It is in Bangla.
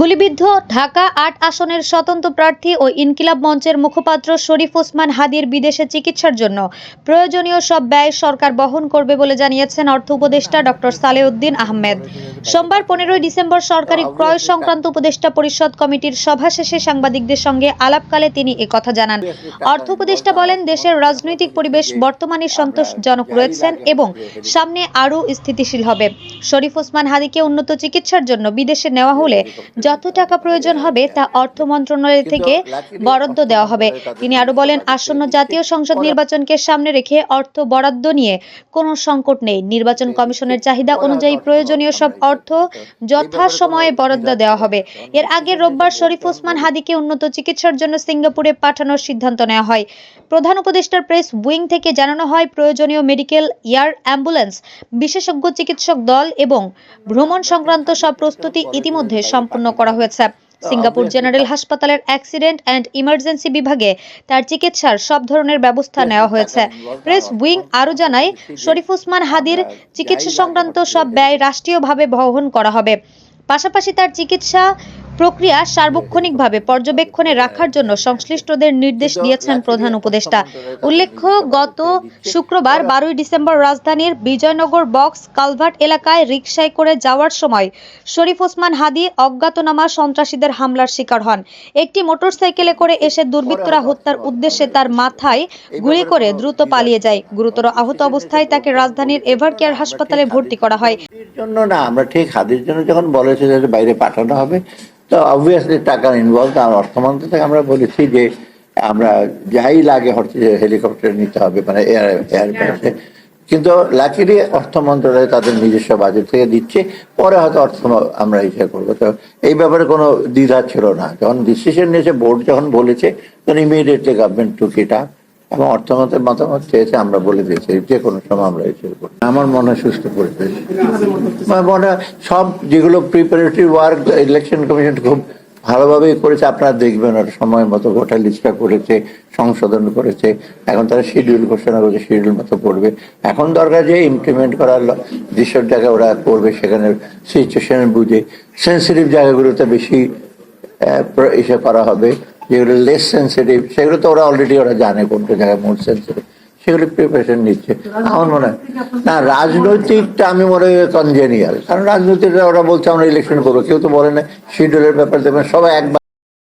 গুলিবিদ্ধ ঢাকা আট আসনের স্বতন্ত্র প্রার্থী ও ইনকিলাব মঞ্চের মুখপাত্র শরীফ ওসমান হাদির বিদেশে চিকিৎসার জন্য। প্রয়োজনীয় সব ব্যয় সরকার বহন করবে বলে জানিয়েছেন অর্থ উপদেষ্টা ডক্টর সালেউদ্দিন আহমেদ। সোমবার পনেরোই ডিসেম্বর সরকারি ক্রয় সংক্রান্ত উপদেষ্টা পরিষদ কমিটির সভা শেষে সাংবাদিকদের সঙ্গে আলাপকালে তিনি একথা জানান। অর্থ উপদেষ্টা বলেন দেশের রাজনৈতিক পরিবেশ বর্তমানে সন্তোষজনক রয়েছেন এবং সামনে আরও স্থিতিশীল হবে। শরীফ ওসমান হাদিকে উন্নত চিকিৎসার জন্য বিদেশে নেওয়া হলে যত টাকা প্রয়োজন হবে তা অর্থ মন্ত্রণালয় থেকে বরাদ্দ দেওয়া হবে। তিনি আরও বলেন আসন্ন জাতীয় সংসদ নির্বাচনকে সামনে রেখে অর্থ বরাদ্দ নিয়ে কোনো সংকট নেই। নির্বাচন কমিশনের চাহিদা অনুযায়ী প্রয়োজনীয় সব অর্থ যথাসময়ে বরাদ্দ দেওয়া হবে। এর আগে রোববার শরীফ ওসমান হাদিকে উন্নত চিকিৎসার জন্য সিঙ্গাপুরে পাঠানোর সিদ্ধান্ত নেওয়া হয়। প্রধান উপদেষ্টার প্রেস উইং থেকে জানানো হয় প্রয়োজনীয় মেডিকেল এয়ার অ্যাম্বুলেন্স বিশেষজ্ঞ চিকিৎসক দল এবং ভ্রমণ সংক্রান্ত সব প্রস্তুতি ইতিমধ্যে সম্পন্ন করা হয়েছে। সিঙ্গাপুর জেনারেল হাসপাতালের অ্যাক্সিডেন্ট অ্যান্ড ইমার্জেন্সি বিভাগে তার চিকিৎসার সব ধরনের ব্যবস্থা নেওয়া হয়েছে। প্রেস উইং আরও জানায় শরীফ উসমান হাদির চিকিৎসা সংক্রান্ত সব ব্যয় রাষ্ট্রীয়ভাবে বহন করা হবে। পাশাপাশি তার চিকিৎসা প্রক্রিয়া সার্বক্ষণিকভাবে পর্যবেক্ষণে রাখার জন্য সংশ্লিষ্টদের নির্দেশ দিয়েছেন প্রধান উপদেষ্টা। উল্লেখ্য গত শুক্রবার বারোই ডিসেম্বর রাজধানীর বিজয়নগর বক্স কালভার্ট এলাকায় রিকশায় করে যাওয়ার সময় শরীফ ওসমান হাদি অজ্ঞাতনামা সন্ত্রাসীদের হামলার শিকার হন। একটি মোটরসাইকেলে করে এসে দুর্বৃত্তরা হত্যার উদ্দেশ্যে তার মাথায় গুলি করে দ্রুত পালিয়ে যায়। গুরুতর আহত অবস্থায় তাকে রাজধানীর এভারকেয়ার হাসপাতালে ভর্তি করা হয়। জন্য না আমরা ঠিক হাদির জন্য যখন বলেছে যে বাইরে পাঠানো হবে তো অবভিয়াসলি টাকা ইনভলভ আর অর্থমন্ত্রী থেকে আমরা বলেছি যে আমরা যাই লাগে হেলিকপ্টার নিতে হবে মানে এয়ার এয়ারবেসে কিন্তু লাকিলি অর্থ মন্ত্রণালয় তাদের নিজস্ব বাজেট থেকে দিচ্ছে পরে হয়তো অর্থ আমরা ইসে করব। তো এই ব্যাপারে কোনো দ্বিধা ছিল না। যখন ডিসিশন নিয়েছে বোর্ড যখন বলেছে তখন ইমিডিয়েটলি গভর্নমেন্ট টুক এবং অর্থমন্ত্রীর মতামত চেয়েছে, আমরা বলে দিয়েছি, যে কোনো সময় আমরা এসে করব আমার মনে সুস্থ পরিবেশ। মনে সব যেগুলো প্রিপারেটরি ওয়ার্ক ইলেকশন কমিশন খুব ভালোভাবেই করেছে, আপনারা দেখবেন আর সময় মতো গোটা লিস্টটা করেছে, সংশোধন করেছে। এখন তারা শিডিউল ঘোষণা করেছে শিডিউল মতো করবে। এখন দরকার যে ইমপ্লিমেন্ট করার যেসব জায়গায় ওরা করবে, সেখানে সিচুয়েশন বুঝে। সেন্সিটিভ জায়গাগুলোতে বেশি ইসে করা হবে। যেগুলো লেস সেন্সিটিভ সেগুলো তো ওরা অলরেডি ওরা জানে কোনটা জায়গায় মোর সেন্সিটিভ সেগুলো প্রিপারেশন নিচ্ছে। আমার মনে হয় না, রাজনৈতিকটা আমি মনে হয় কনজেনিয়াল কারণ রাজনৈতিকটা ওরা বলছে আমরা ইলেকশন করব। কেউ তো বলে না শিডিউলের ব্যাপার দেখবেন, সবাই একবার